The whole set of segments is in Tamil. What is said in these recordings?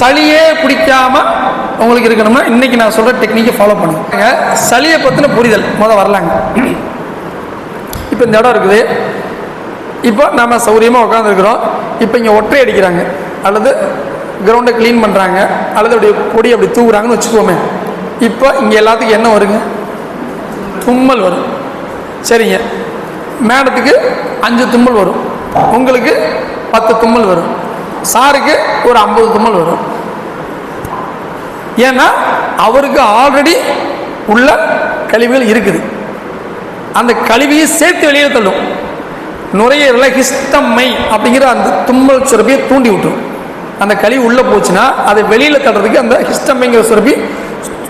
சளியே பிடிக்காம உங்களுக்கு இருக்கணும்னா இன்னைக்கு நான் சொல்ற டெக்னிக்கை ஃபாலோ பண்ணுங்க. சளியை பற்றின புரிதல் முத வரலாங்க. இப்போ இந்த இடம் இருக்குது. இப்போ நம்ம சௌரியமாக உட்காந்துருக்குறோம் இப்போ இங்கே ஒற்றை அடிக்கிறாங்க. அல்லது கிரவுண்டை க்ளீன் பண்ணுறாங்க அல்லது அப்படி பொடி அப்படி தூங்குறாங்கன்னு வச்சுக்கோமே. இப்போ இங்கே எல்லாத்துக்கும் என்ன வருங்க? தும்மல் வரும். சரிங்க. மேடத்துக்கு அஞ்சு தும்மல் வரும். உங்களுக்கு பத்து தும்மல் வரும். சாருக்கு ஒரு ஐம்பது தும்மல் வரும். ஏன்னா அவருக்கு ஆல்ரெடி உள்ள கழிவுகள் இருக்குது. அந்த கழிவையை சேர்த்து வெளியே தள்ளும். நுரையீரலில் ஹிஸ்டம்மை அப்படிங்கிற அந்த தும்மல் சுரப்பியை தூண்டி விட்டுரும். அந்த கழிவு உள்ளே போச்சுன்னா அதை வெளியில் தள்ளுறதுக்கு அந்த ஹிஸ்டம்மைங்கிற சுரப்பி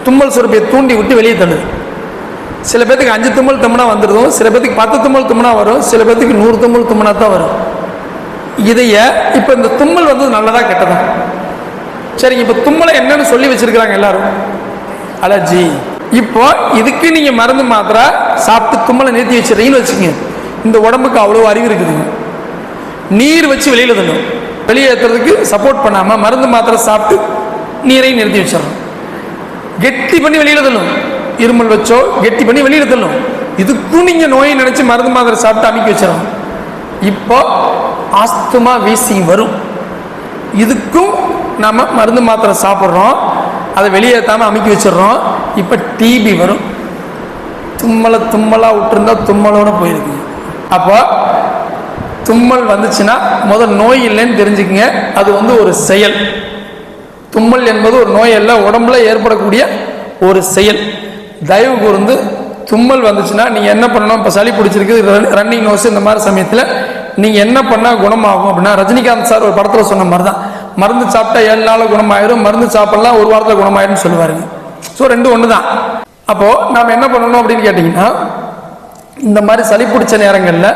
தும்மல் சுரப்பியை தூண்டி விட்டு வெளியே தள்ளுது. சில பேர்த்துக்கு அஞ்சு தும்மல் தும்னா வந்துடுதும் சில பேர்த்துக்கு பத்து தும்மல் தும்னா வரும் சில பேர்த்துக்கு நூறு தும்மல் தும்னா தான் வரும். இதைய இப்போ இந்த தும்மல் வந்து நல்லதா கெட்டதா? சரிங்க இப்போ தும்மலை என்னன்னு சொல்லி வச்சிருக்கிறாங்க எல்லாரும். அலர்ஜி. இப்போ இதுக்கு நீங்க மருந்து மாத்திரை சாப்பிட்டு தும்மலை நிறுத்தி வச்சிடறீங்கன்னு வச்சுக்கோங்க. இந்த உடம்புக்கு அவ்வளோ அறிவு இருக்குதுங்க நீர் வச்சு வெளியில தள்ளும். வெளியேற்றுறதுக்கு சப்போர்ட் பண்ணாம மருந்து மாத்திரை சாப்பிட்டு நீரையும் நிறுத்தி வச்சிடணும். கெட்டி பண்ணி வெளியில தள்ளும். இருமல் வச்சோ கெட்டி பண்ணி வெளியில தள்ளும். இதுக்கும் நீங்க நோயை நினைச்சு மருந்து மாத்திரை சாப்பிட்டு அமைக்க வச்சிடணும். இப்போ ஆஸ்துமா வீசிங் வரும். இதுக்கும் நம்ம மருந்து மாத்திரை சாப்பிட்றோம். அதை வெளியேற்றாமல் அமுக்கி வச்சிடுறோம். இப்போ டிபி வரும். தும்மலை தும்மலாக விட்டுருந்தா தும்மலோடு போயிருக்கு. அப்போ தும்மல் வந்துச்சுன்னா முதல் நோய் இல்லைன்னு தெரிஞ்சுக்கங்க. அது வந்து ஒரு செயல். தும்மல் என்பது ஒரு நோய் அல்ல உடம்புல ஏற்படக்கூடிய ஒரு செயல். தயவு கூர்ந்து தும்மல் வந்துச்சுன்னா நீங்கள் என்ன பண்ணணும்? இப்போ சளி பிடிச்சிருக்கு ரன்னிங் நோஸ் இந்த மாதிரி சமயத்தில் நீங்கள் என்ன பண்ணால் குணமாகும் அப்படின்னா ரஜினிகாந்த் சார் ஒரு படத்தில் சொன்ன மாதிரி தான் மருந்து சாப்பிட்டா ஏழு நாள் குணமாயிரும் மருந்து சாப்பிடலாம் ஒரு வாரத்தில் குணமாயிரும்னு சொல்லுவாருங்க ஸோ ரெண்டும் ஒன்று தான் அப்போது நாம் என்ன பண்ணணும் அப்படின்னு கேட்டிங்கன்னா இந்த மாதிரி சளி பிடிச்ச நேரங்களில்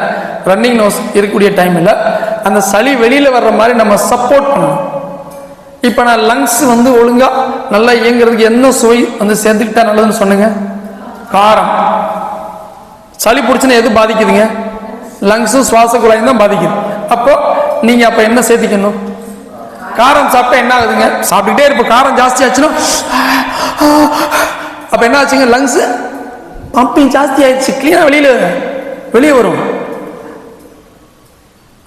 ரன்னிங் நோஸ் இருக்கக்கூடிய டைமில் அந்த சளி வெளியில் வர்ற மாதிரி நம்ம சப்போர்ட் பண்ணணும். இப்போ நான் லங்ஸ் வந்து ஒழுங்காக நல்லா இயங்குறதுக்கு என்ன சுவை வந்து சேர்த்துக்கிட்டா நல்லதுன்னு சொன்னுங்க காரம். சளி பிடிச்சுன்னா எது பாதிக்குதுங்க? லங்ஸும் சுவாச குழாயும் தான் பாதிக்குது. அப்போ நீங்கள் அப்போ என்ன சேர்த்திக்கணும்? காரம் சாப்பிட்டா என்ன ஆகுதுங்க? சாப்பிட்டுக்கிட்டே இருப்போம். காரம் ஜாஸ்தி ஆச்சுன்னா அப்போ என்ன ஆச்சுங்க? லங்ஸ் பம்பிங் ஜாஸ்தி ஆயிடுச்சு. கிளீனாக வெளியில் வெளியே வரும்.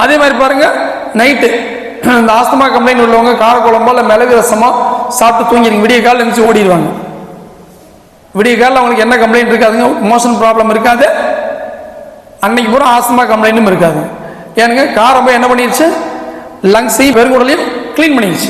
அதே மாதிரி பாருங்க நைட்டு இந்த ஆஸ்துமா கம்ப்ளைண்ட் உள்ளவங்க கார இல்லை மிளகு ரசமோ சாப்பிட்டு தூங்கிடுங்க. விடிய காலில் எழுந்துச்சு ஓடிடுவாங்க. விடிய காலில் அவங்களுக்கு என்ன கம்ப்ளைண்ட் இருக்காதுங்க மோஷன் ப்ராப்ளம் இருக்காது. அன்னைக்கு பூரா ஆஸ்துமா கம்ப்ளைண்ட்டும் இருக்காது. ஏனுங்க காரம்போ என்ன பண்ணிடுச்சு லங்ஸையும் பெருங்குடலையும் க்ளீன் பண்ணிடுச்சு